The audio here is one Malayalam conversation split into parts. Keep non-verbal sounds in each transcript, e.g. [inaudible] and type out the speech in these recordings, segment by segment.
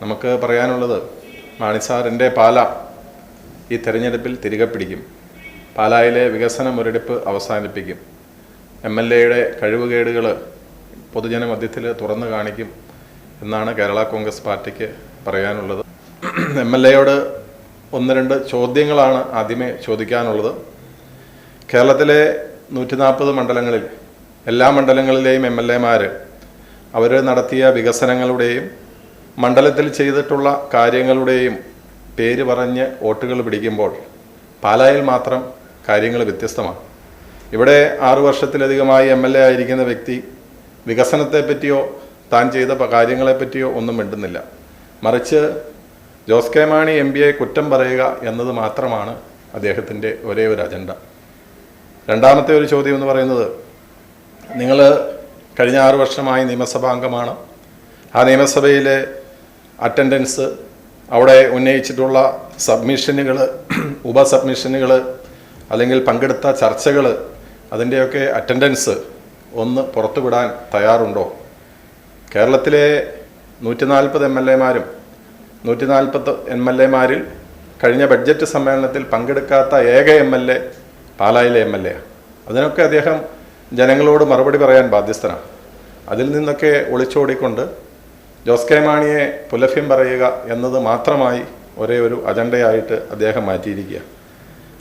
നമുക്ക് പറയാനുള്ളത് മാണിസാറിന്റെ പാല ഈ തെരഞ്ഞെടുപ്പിൽ തിരികെ പിടിക്കും. പാലായിലെ വികസന മുരടിപ്പ് അവസാനിപ്പിക്കും. എം എൽ എയുടെ കഴിവുകേടുകൾ പൊതുജന മധ്യത്തിൽ തുറന്നു കാണിക്കും എന്നാണ് കേരള കോൺഗ്രസ് പാർട്ടിക്ക് പറയാനുള്ളത്. എം എൽ എയോട് ഒന്ന് രണ്ട് ചോദ്യങ്ങളാണ് ആദ്യമേ ചോദിക്കാനുള്ളത്. കേരളത്തിലെ നൂറ്റി നാൽപ്പത് മണ്ഡലങ്ങളിൽ എല്ലാ മണ്ഡലങ്ങളിലെയും എം എൽ എമാർ അവർ നടത്തിയ വികസനങ്ങളുടെയും മണ്ഡലത്തിൽ ചെയ്തിട്ടുള്ള കാര്യങ്ങളുടെയും പേര് പറഞ്ഞ് വോട്ടുകൾ പിടിക്കുമ്പോൾ പാലായിൽ മാത്രം കാര്യങ്ങൾ വ്യത്യസ്തമാണ്. ഇവിടെ ആറു വർഷത്തിലധികമായി എം എൽ എ ആയിരിക്കുന്ന വ്യക്തി വികസനത്തെ പറ്റിയോ താൻ ചെയ്ത കാര്യങ്ങളെ കാര്യങ്ങളെപ്പറ്റിയോ ഒന്നും മിണ്ടുന്നില്ല. മറിച്ച് ജോസ് കെ മാണി എം പിയെ കുറ്റം പറയുക എന്നത് മാത്രമാണ് അദ്ദേഹത്തിന്റെ ഒരേ ഒരു അജണ്ട. രണ്ടാമത്തെ ഒരു ചോദ്യം എന്ന് പറയുന്നത് നിങ്ങൾ കഴിഞ്ഞ ആറു വർഷമായി നിയമസഭാംഗമാണ് ആ നിയമസഭയിലെ അറ്റൻഡൻസ് അവിടെ ഉന്നയിച്ചിട്ടുള്ള സബ്മിഷനുകൾ [clears throat] ഉപസബ്മിഷനുകൾ അല്ലെങ്കിൽ പങ്കെടുത്ത ചർച്ചകൾ അതിന്റെയൊക്കെ അറ്റൻഡൻസ് ഒന്ന് പുറത്തുവിടാൻ തയ്യാറുണ്ടോ? കേരളത്തിലെ നൂറ്റി നാൽപ്പത് എം എൽ എമാരും നൂറ്റി എം എൽ എമാരിൽ കഴിഞ്ഞ ബഡ്ജറ്റ് സമ്മേളനത്തിൽ പങ്കെടുക്കാത്ത ഏക എം എൽ എ പാലായിലെ എം എൽ എ. അതിനൊക്കെ അദ്ദേഹം ജനങ്ങളോട് മറുപടി പറയാൻ ബാധ്യസ്ഥനാണ്. അതിൽ നിന്നൊക്കെ ഒളിച്ചോടിക്കൊണ്ട് ജോസ് കെ മാണിയെ പുലഭ്യം പറയുക എന്നത് മാത്രമായി ഒരേ ഒരു അജണ്ടയായിട്ട് അദ്ദേഹം മാറ്റിയിരിക്കുക.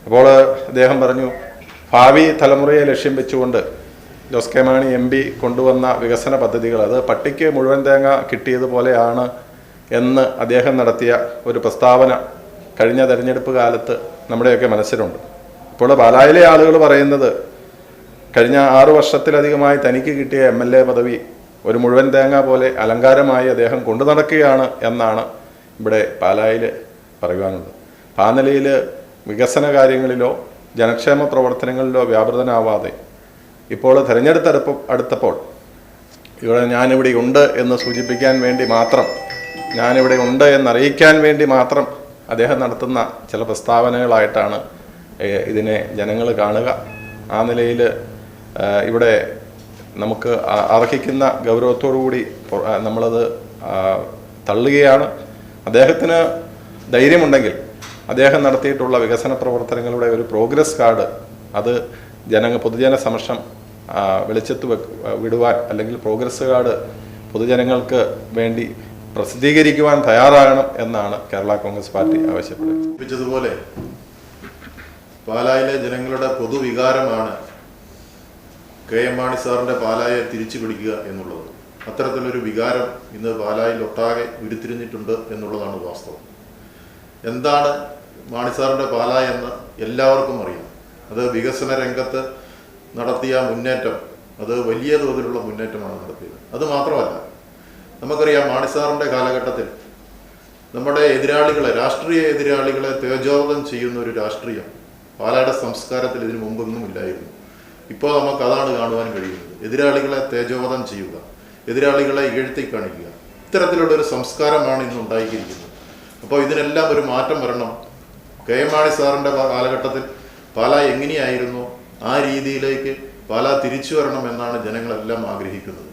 അപ്പോൾ അദ്ദേഹം പറഞ്ഞു ഭാവി തലമുറയെ ലക്ഷ്യം വെച്ചുകൊണ്ട് Jose K Mani M P കൊണ്ടുവന്ന വികസന പദ്ധതികൾ അത് പട്ടിക്ക് മുഴുവൻ തേങ്ങ കിട്ടിയതുപോലെയാണ് എന്ന് അദ്ദേഹം നടത്തിയ ഒരു പ്രസ്താവന കഴിഞ്ഞ തെരഞ്ഞെടുപ്പ് കാലത്ത് നമ്മുടെയൊക്കെ മനസ്സിലുണ്ട്. ഇപ്പോൾ പാലായിലെ ആളുകൾ പറയുന്നത് കഴിഞ്ഞ ആറു വർഷത്തിലധികമായി തനിക്ക് കിട്ടിയ എം എൽ എ പദവി ഒരു മുഴുവൻ തേങ്ങ പോലെ അലങ്കാരമായി അദ്ദേഹം കൊണ്ടു നടക്കുകയാണ് എന്നാണ് ഇവിടെ പാലായിൽ പറയുവാനുള്ളത്. പാനലയിൽ വികസന കാര്യങ്ങളിലോ ജനക്ഷേമ പ്രവർത്തനങ്ങളിലോ വ്യാപൃതനാവാതെ ഇപ്പോൾ തെരഞ്ഞെടുത്തടുപ്പ് അടുത്തപ്പോൾ ഇവിടെ ഞാനിവിടെ ഉണ്ട് എന്ന് സൂചിപ്പിക്കാൻ വേണ്ടി മാത്രം ഞാനിവിടെ ഉണ്ട് എന്നറിയിക്കാൻ വേണ്ടി മാത്രം അദ്ദേഹം നടത്തുന്ന ചില പ്രസ്താവനകളായിട്ടാണ് ഇതിനെ ജനങ്ങൾ കാണുക. ആ നിലയിൽ ഇവിടെ നമുക്ക് അർഹിക്കുന്ന കൂടി നമ്മളത് തള്ളുകയാണ്. അദ്ദേഹത്തിന് ധൈര്യമുണ്ടെങ്കിൽ അദ്ദേഹം നടത്തിയിട്ടുള്ള വികസന പ്രവർത്തനങ്ങളുടെ ഒരു പ്രോഗ്രസ് കാർഡ് അത് ജനങ്ങൾ പൊതുജന സമക്ഷം വെളിച്ചത്ത് വിടുവാൻ അല്ലെങ്കിൽ പ്രോഗ്രസ് കാർഡ് പൊതുജനങ്ങൾക്ക് വേണ്ടി പ്രസിദ്ധീകരിക്കുവാൻ തയ്യാറാകണം എന്നാണ് കേരള കോൺഗ്രസ് പാർട്ടി ആവശ്യപ്പെടുന്നത്. പാലായിലെ ജനങ്ങളുടെ പൊതുവികാരമാണ് കെ എം മാണി സാറിന്റെ പാലായെ തിരിച്ചു പിടിക്കുക എന്നുള്ളത്. അത്തരത്തിലൊരു വികാരം ഇന്ന് പാലായിൽ ഒട്ടാകെ ഉരുത്തിരിഞ്ഞിട്ടുണ്ട് എന്നുള്ളതാണ് വാസ്തവം. എന്താണ് മാണി സാറിന്റെ പാലായ എന്ന് എല്ലാവർക്കും അറിയാം. അത് വികസന രംഗത്ത് നടത്തിയ മുന്നേറ്റം അത് വലിയ തോതിലുള്ള മുന്നേറ്റമാണ് നടത്തിയത്. അത് മാത്രമല്ല നമുക്കറിയാം മാണി സാറിന്റെ കാലഘട്ടത്തിൽ നമ്മുടെ എതിരാളികളെ രാഷ്ട്രീയ എതിരാളികളെ തേജോവധം ചെയ്യുന്ന ഒരു രാഷ്ട്രീയം പാലായുടെ സംസ്കാരത്തിൽ ഇതിനു മുമ്പൊന്നും ഇല്ലായിരുന്നു. ഇപ്പോൾ നമുക്ക് അതാണ് കാണുവാൻ കഴിയുന്നത്. എതിരാളികളെ തേജോവധം ചെയ്യുക എതിരാളികളെ ഇകഴ്ത്തി കാണിക്കുക. ഇത്തരത്തിലുള്ള ഒരു സംസ്കാരമാണ് ഇന്ന് ഉണ്ടായിരിക്കുന്നത് അപ്പോൾ ഇതിനെല്ലാം ഒരു മാറ്റം വരണം. കെ എം മാണി സാറിന്റെ കാലഘട്ടത്തിൽ പാല എങ്ങനെയായിരുന്നു? ആ രീതിയിലേക്ക് പാല തിരിച്ചു വരണം എന്നാണ് ജനങ്ങളെല്ലാം ആഗ്രഹിക്കുന്നത്.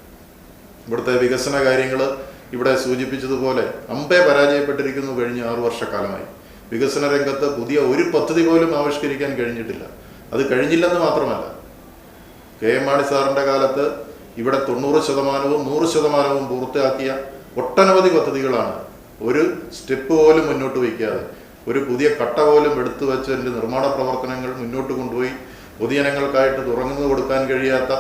ഇവിടുത്തെ വികസന കാര്യങ്ങൾ ഇവിടെ സൂചിപ്പിച്ചതുപോലെ അമ്പേ പരാജയപ്പെട്ടിരിക്കുന്നു കഴിഞ്ഞ ആറു വർഷക്കാലമായി. വികസന രംഗത്ത് പുതിയ ഒരു പദ്ധതി പോലും ആവിഷ്കരിക്കാൻ കഴിഞ്ഞിട്ടില്ല. അത് കഴിഞ്ഞില്ലെന്ന് മാത്രമല്ല കെ എം മാണി സാറിന്റെ കാലത്ത് ഇവിടെ തൊണ്ണൂറ് ശതമാനവും നൂറ് ശതമാനവും പൂർത്തിയാക്കിയ ഒട്ടനവധി പദ്ധതികളാണ്. ഒരു സ്റ്റെപ്പ് പോലും മുന്നോട്ട് വയ്ക്കാതെ ഒരു പുതിയ കട്ട പോലും എടുത്തു വെച്ചതിന്റെ നിർമ്മാണ പ്രവർത്തനങ്ങൾ മുന്നോട്ട് കൊണ്ടുപോയി പൊതുജനങ്ങൾക്കായിട്ട് തുറന്നു കൊടുക്കാൻ കഴിയാത്ത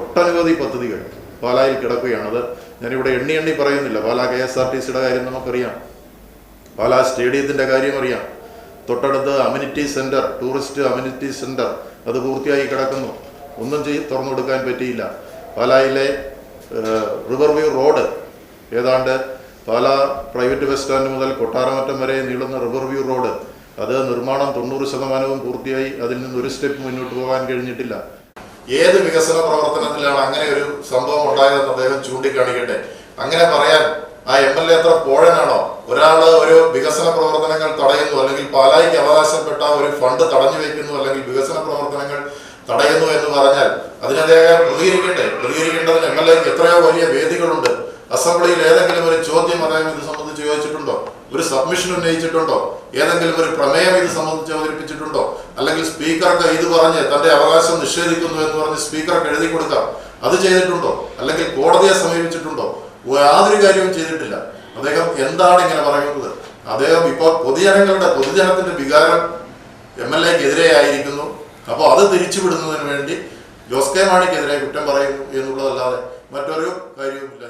ഒട്ടനവധി പദ്ധതികൾ പാലായിൽ കിടക്കുകയാണ്. ഞാനിവിടെ എണ്ണി എണ്ണി പറയുന്നില്ല. Pala K S R T സിയുടെ കാര്യം നമുക്കറിയാം. പാലാ സ്റ്റേഡിയത്തിന്റെ കാര്യം അറിയാം. തൊട്ടടുത്ത് amenity centre tourist amenity centre അത് പൂർത്തിയായി കിടക്കുന്നു. ഒന്നും ചെയ്ത് തുറന്നു കൊടുക്കാൻ പറ്റിയില്ല. പാലായിലെ റിവർ വ്യൂ റോഡ് ഏതാണ്ട് പാല പ്രൈവറ്റ് ബസ് സ്റ്റാൻഡ് മുതൽ കൊട്ടാരമറ്റം വരെ നീളുന്ന റിവർ വ്യൂ റോഡ് അത് നിർമ്മാണം തൊണ്ണൂറ് ശതമാനവും പൂർത്തിയായി അതിൽ നിന്ന് ഒരു സ്റ്റെപ്പ് മുന്നോട്ട് പോകാൻ കഴിഞ്ഞിട്ടില്ല. ഏത് വികസന പ്രവർത്തനത്തിലാണ് അങ്ങനെ ഒരു സംഭവം ഉണ്ടായതെന്ന് അദ്ദേഹം ചൂണ്ടിക്കാണിക്കട്ടെ. അങ്ങനെ പറയാൻ ആ എം എൽ എ എത്ര പോഴനാണോ? ഒരാൾ ഒരു വികസന പ്രവർത്തനങ്ങൾ തടയുന്നു അല്ലെങ്കിൽ പാലായിക്ക് അവകാശപ്പെട്ട ഒരു ഫണ്ട് തടഞ്ഞു വെക്കുന്നു അല്ലെങ്കിൽ വികസന പ്രവർത്തനങ്ങൾ തടയുന്നു എന്ന് പറഞ്ഞാൽ അതിന് അദ്ദേഹം പ്രതികരിക്കട്ടെ പ്രതികരിക്കേണ്ടതിന് എം എൽ എക്ക് എത്രയോ വലിയ വേദികളുണ്ട്. അസംബ്ലിയിൽ ഏതെങ്കിലും ഒരു ചോദ്യം അദ്ദേഹം ഇത് സംബന്ധിച്ച് ചോദിച്ചിട്ടുണ്ടോ? ഒരു സബ്മിഷൻ ഉന്നയിച്ചിട്ടുണ്ടോ? ഏതെങ്കിലും ഒരു പ്രമേയം ഇത് സംബന്ധിച്ച് അവതരിപ്പിച്ചിട്ടുണ്ടോ? അല്ലെങ്കിൽ സ്പീക്കർക്ക് ഇത് പറഞ്ഞ് തന്റെ അവകാശം നിഷേധിക്കുന്നു എന്ന് പറഞ്ഞ് സ്പീക്കർക്ക് എഴുതി കൊടുക്കാം. അത് ചെയ്തിട്ടുണ്ടോ? അല്ലെങ്കിൽ കോടതിയെ സമീപിച്ചിട്ടുണ്ടോ? യാതൊരു കാര്യവും ചെയ്തിട്ടില്ല. അദ്ദേഹം എന്താണ് ഇങ്ങനെ പറയുന്നത്? അദ്ദേഹം ഇപ്പോൾ പൊതുജനങ്ങളുടെ പൊതുജനത്തിന്റെ വികാരം എം എൽ എക്കെതിരെ ആയിരിക്കുന്നു. അപ്പോൾ അത് തിരിച്ചുവിടുന്നതിന് വേണ്ടി ജോസ് കെ മാണിക്കെതിരെ കുറ്റം പറയുന്നു എന്നുള്ളതല്ലാതെ മറ്റൊരു കാര്യവുമില്ല.